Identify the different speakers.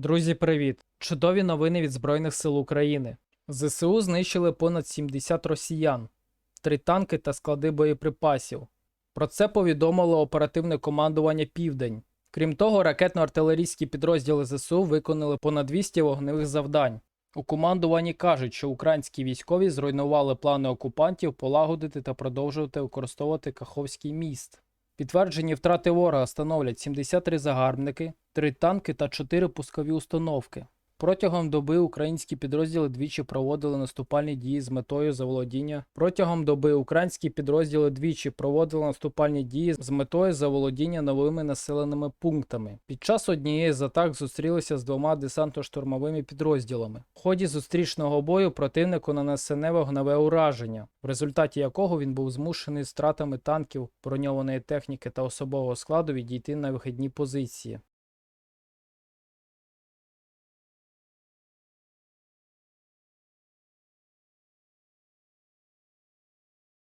Speaker 1: Друзі, привіт! Чудові новини від Збройних сил України. ЗСУ знищили понад 70 росіян, три танки та склади боєприпасів. Про це повідомило оперативне командування Південь. Крім того, ракетно-артилерійські підрозділи ЗСУ виконали понад 200 вогневих завдань. У командуванні кажуть, що українські військові зруйнували плани окупантів полагодити та продовжувати використовувати Каховський міст. Підтверджені втрати ворога становлять 73 загарбники, 3 танки та 4 пускові установки. Протягом доби українські підрозділи двічі проводили наступальні дії з метою заволодіння. Протягом доби українські підрозділи двічі проводили наступальні дії з метою заволодіння новими населеними пунктами. Під час однієї з атак зустрілися з двома десантно-штурмовими підрозділами. В ході зустрічного бою противнику нанесене вогневе ураження, в результаті якого він був змушений з втратами танків, броньованої техніки та особового складу відійти на вихідні позиції.